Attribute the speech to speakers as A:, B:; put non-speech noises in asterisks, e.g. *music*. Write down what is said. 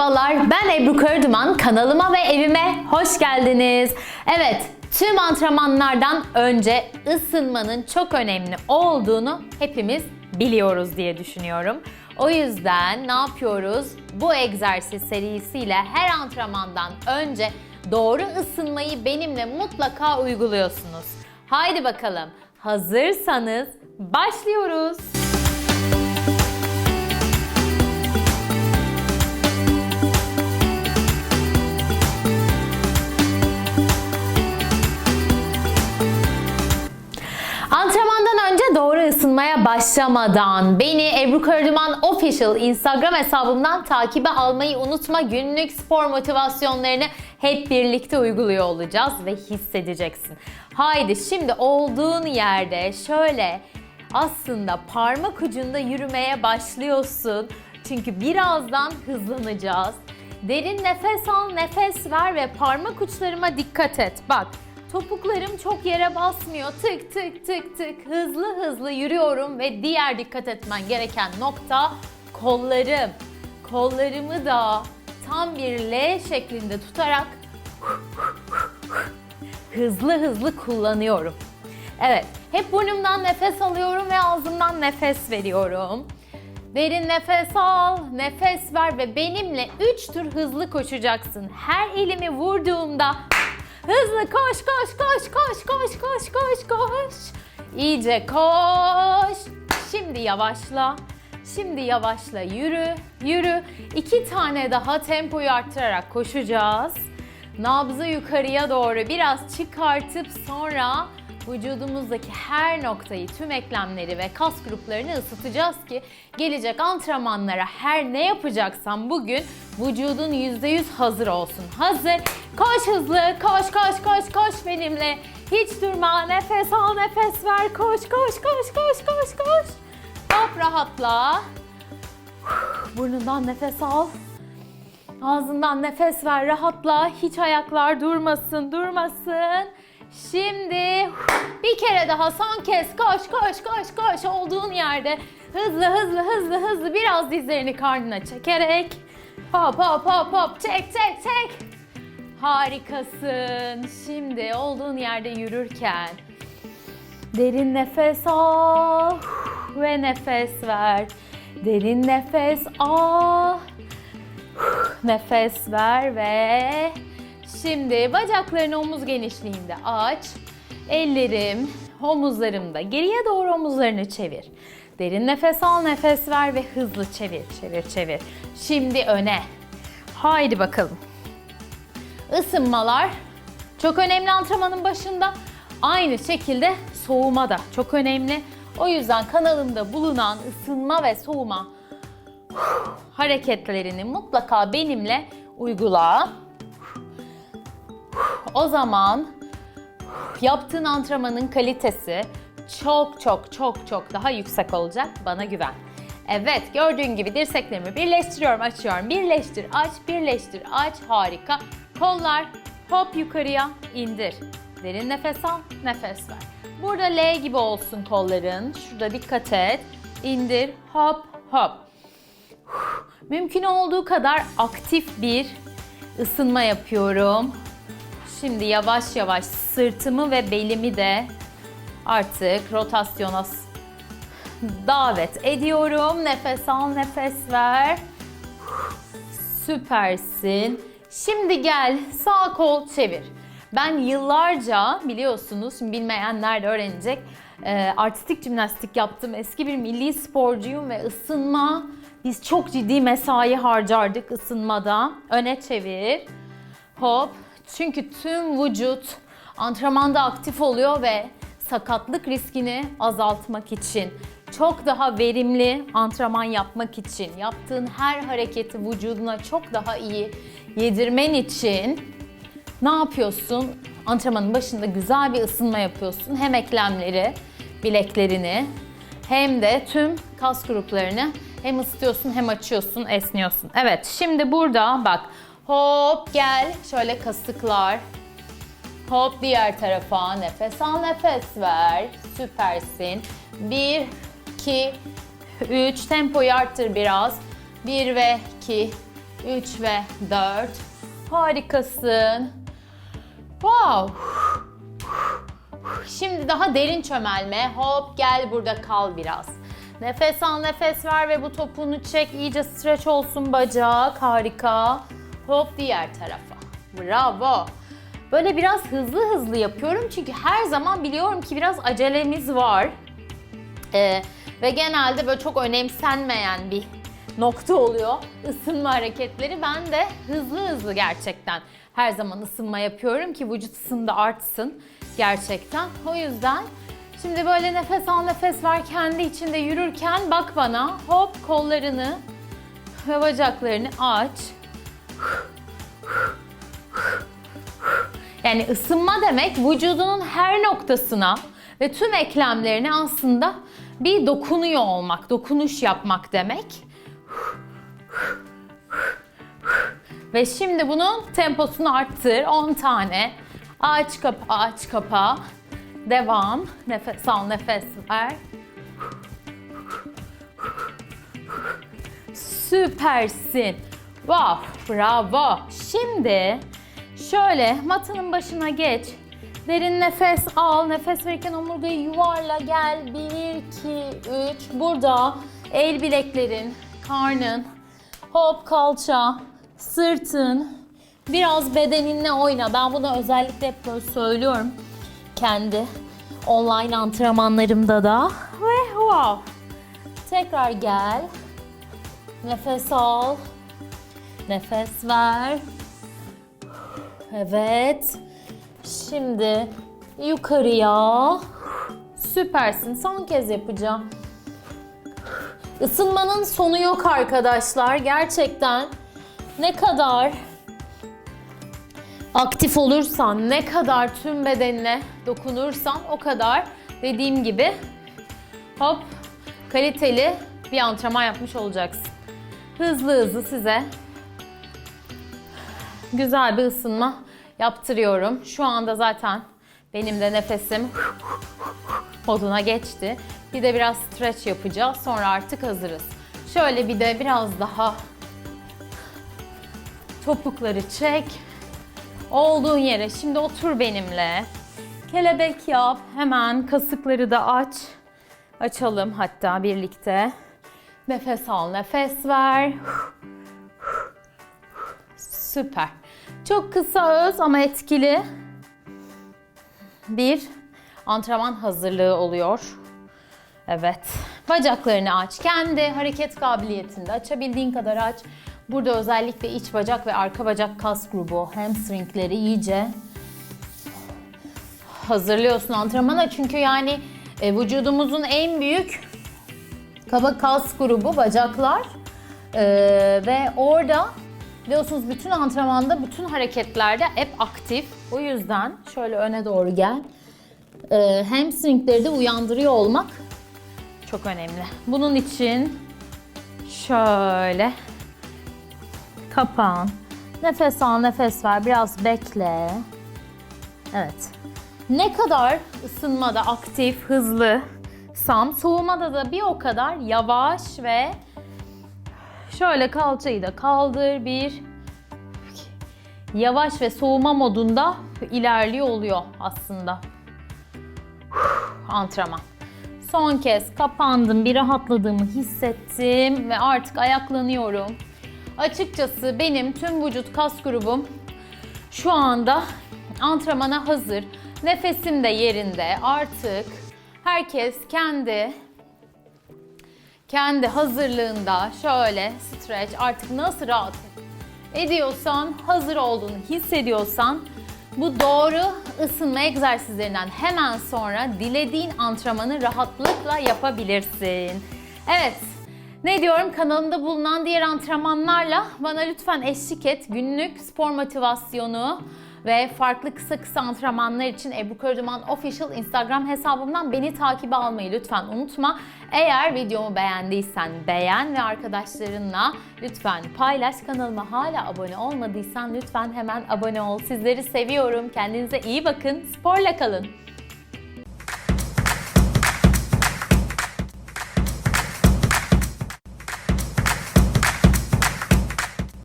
A: Merhabalar, ben Ebru Karaduman. Kanalıma ve evime hoş geldiniz. Evet, tüm antrenmanlardan önce ısınmanın çok önemli olduğunu hepimiz biliyoruz diye düşünüyorum. O yüzden ne yapıyoruz? Bu egzersiz serisiyle her antrenmandan önce doğru ısınmayı benimle mutlaka uyguluyorsunuz. Haydi bakalım. Hazırsanız başlıyoruz. Başlamadan beni Ebru Karaduman Official Instagram hesabımdan takibe almayı unutma. Günlük spor motivasyonlarını hep birlikte uyguluyor olacağız ve hissedeceksin. Haydi şimdi olduğun yerde şöyle aslında parmak ucunda yürümeye başlıyorsun. Çünkü birazdan hızlanacağız. Derin nefes al, nefes ver ve parmak uçlarıma dikkat et. Bak Topuklarım çok yere basmıyor. Tık tık tık tık hızlı hızlı yürüyorum ve diğer dikkat etmen gereken nokta kollarım. Kollarımı da tam bir L şeklinde tutarak hızlı hızlı kullanıyorum. Evet, hep burnumdan nefes alıyorum ve ağzımdan nefes veriyorum. Derin nefes al, nefes ver ve benimle 3 tur hızlı koşacaksın. Her elimi vurduğumda hızlı koş koş koş koş koş koş koş koş. İyice koş. Şimdi yavaşla. Şimdi yavaşla yürü, yürü. İki tane daha tempoyu arttırarak koşacağız. Nabzı yukarıya doğru biraz çıkartıp sonra vücudumuzdaki her noktayı, tüm eklemleri ve kas gruplarını ısıtacağız ki gelecek antrenmanlara her ne yapacaksan bugün vücudun %100 hazır olsun. Hazır. Koş hızlı. Koş koş koş koş benimle. Hiç durma. Nefes al, nefes ver. Koş koş koş koş koş koş. Hop rahatla. Burnundan nefes al. Ağzından nefes ver, rahatla. Hiç ayaklar durmasın, durmasın. Şimdi bir kere daha son kez koş koş koş koş olduğun yerde hızlı hızlı hızlı hızlı biraz dizlerini karnına çekerek hop hop hop hop çek çek çek. Harikasın. Şimdi olduğun yerde yürürken derin nefes al ve nefes ver. Derin nefes al. Nefes ver ve şimdi bacaklarını omuz genişliğinde aç. Ellerim omuzlarımda. Geriye doğru omuzlarını çevir. Derin nefes al, nefes ver ve hızlı çevir, çevir, çevir. Şimdi öne. Haydi bakalım. Isınmalar çok önemli antrenmanın başında. Aynı şekilde soğuma da çok önemli. O yüzden kanalımda bulunan ısınma ve soğuma *sighs* hareketlerini mutlaka benimle uygula. O zaman yaptığın antrenmanın kalitesi çok çok çok çok daha yüksek olacak. Bana güven. Evet gördüğün gibi dirseklerimi birleştiriyorum, açıyorum. Birleştir, aç, birleştir, aç. Harika. Kollar hop yukarıya indir. Derin nefes al, nefes ver. Burada L gibi olsun kolların. Şurada dikkat et. İndir, hop hop. Mümkün olduğu kadar aktif bir ısınma yapıyorum. Şimdi yavaş yavaş sırtımı ve belimi de artık rotasyona davet ediyorum. Nefes al, nefes ver. Süpersin. Şimdi gel sağ kol çevir. Ben yıllarca biliyorsunuz şimdi bilmeyenler de öğrenecek. e, artistik jimnastik yaptım. Eski bir milli sporcuyum ve ısınma biz çok ciddi mesai harcardık ısınmada. Öne çevir. Hop. Çünkü tüm vücut antrenmanda aktif oluyor ve sakatlık riskini azaltmak için, çok daha verimli antrenman yapmak için, yaptığın her hareketi vücuduna çok daha iyi yedirmen için ne yapıyorsun? Antrenmanın başında güzel bir ısınma yapıyorsun. Hem eklemleri, bileklerini hem de tüm kas gruplarını hem ısıtıyorsun hem açıyorsun, esniyorsun. Evet, şimdi burada bak. Hop gel. Şöyle kasıklar. Hop diğer tarafa. Nefes al, nefes ver. Süpersin. 1, 2, 3. Tempoyu arttır biraz. 1 ve 2, 3 ve 4. Harikasın. Wow. Şimdi daha derin çömelme. Hop gel burada kal biraz. Nefes al nefes ver ve bu topunu çek. İyice streç olsun bacak. Harika. Hop diğer tarafa. Bravo. Böyle biraz hızlı hızlı yapıyorum çünkü her zaman biliyorum ki biraz acelemiz var. Ee, ve genelde böyle çok önemsenmeyen bir nokta oluyor ısınma hareketleri. Ben de hızlı hızlı gerçekten her zaman ısınma yapıyorum ki vücut ısım da artsın gerçekten. O yüzden şimdi böyle nefes al nefes ver kendi içinde yürürken bak bana hop kollarını ve bacaklarını aç. Yani ısınma demek vücudunun her noktasına ve tüm eklemlerine aslında bir dokunuyor olmak, dokunuş yapmak demek. Ve şimdi bunun temposunu arttır. 10 tane. Aç kapa, aç kapa. Devam. Nefes al, nefes ver. Süpersin. Wow, bravo. Şimdi şöyle matının başına geç. Derin nefes al. Nefes verirken omurgayı yuvarla gel. 1, 2, 3. Burada el bileklerin, karnın, hop kalça, sırtın, biraz bedeninle oyna. Ben bunu özellikle hep böyle söylüyorum. Kendi online antrenmanlarımda da. Ve wow. Tekrar gel. Nefes al. Nefes ver. Evet. Şimdi yukarıya. Süpersin. Son kez yapacağım. Isınmanın sonu yok arkadaşlar. Gerçekten ne kadar aktif olursan, ne kadar tüm bedenine dokunursan o kadar dediğim gibi hop kaliteli bir antrenman yapmış olacaksın. Hızlı hızlı size güzel bir ısınma yaptırıyorum. Şu anda zaten benim de nefesim moduna geçti. Bir de biraz stretch yapacağız. Sonra artık hazırız. Şöyle bir de biraz daha topukları çek. Olduğun yere şimdi otur benimle. Kelebek yap. Hemen kasıkları da aç. Açalım hatta birlikte. Nefes al, nefes ver. Süper. Çok kısa öz ama etkili bir antrenman hazırlığı oluyor. Evet. Bacaklarını aç. Kendi hareket kabiliyetinde açabildiğin kadar aç. Burada özellikle iç bacak ve arka bacak kas grubu, hamstringleri iyice hazırlıyorsun antrenmana. Çünkü yani e, vücudumuzun en büyük kaba kas grubu bacaklar. E, ve orada biliyorsunuz bütün antrenmanda, bütün hareketlerde hep aktif. O yüzden şöyle öne doğru gel. E, hamstringleri de uyandırıyor olmak çok önemli. Bunun için şöyle kapan. Nefes al, nefes ver. Biraz bekle. Evet. Ne kadar ısınmada aktif, hızlı sam, soğumada da bir o kadar yavaş ve şöyle kalçayı da kaldır. Bir yavaş ve soğuma modunda ilerliyor oluyor aslında. Antrenman. Son kez kapandım, bir rahatladığımı hissettim ve artık ayaklanıyorum. Açıkçası benim tüm vücut kas grubum şu anda antrenmana hazır. Nefesim de yerinde. Artık herkes kendi kendi hazırlığında şöyle stretch artık nasıl rahat ediyorsan, hazır olduğunu hissediyorsan bu doğru ısınma egzersizlerinden hemen sonra dilediğin antrenmanı rahatlıkla yapabilirsin. Evet, ne diyorum kanalımda bulunan diğer antrenmanlarla bana lütfen eşlik et. Günlük spor motivasyonu ve farklı kısa kısa antrenmanlar için Ebru Karaduman Official Instagram hesabımdan beni takibe almayı lütfen unutma. Eğer videomu beğendiysen beğen ve arkadaşlarınla lütfen paylaş. Kanalıma hala abone olmadıysan lütfen hemen abone ol. Sizleri seviyorum. Kendinize iyi bakın. Sporla kalın.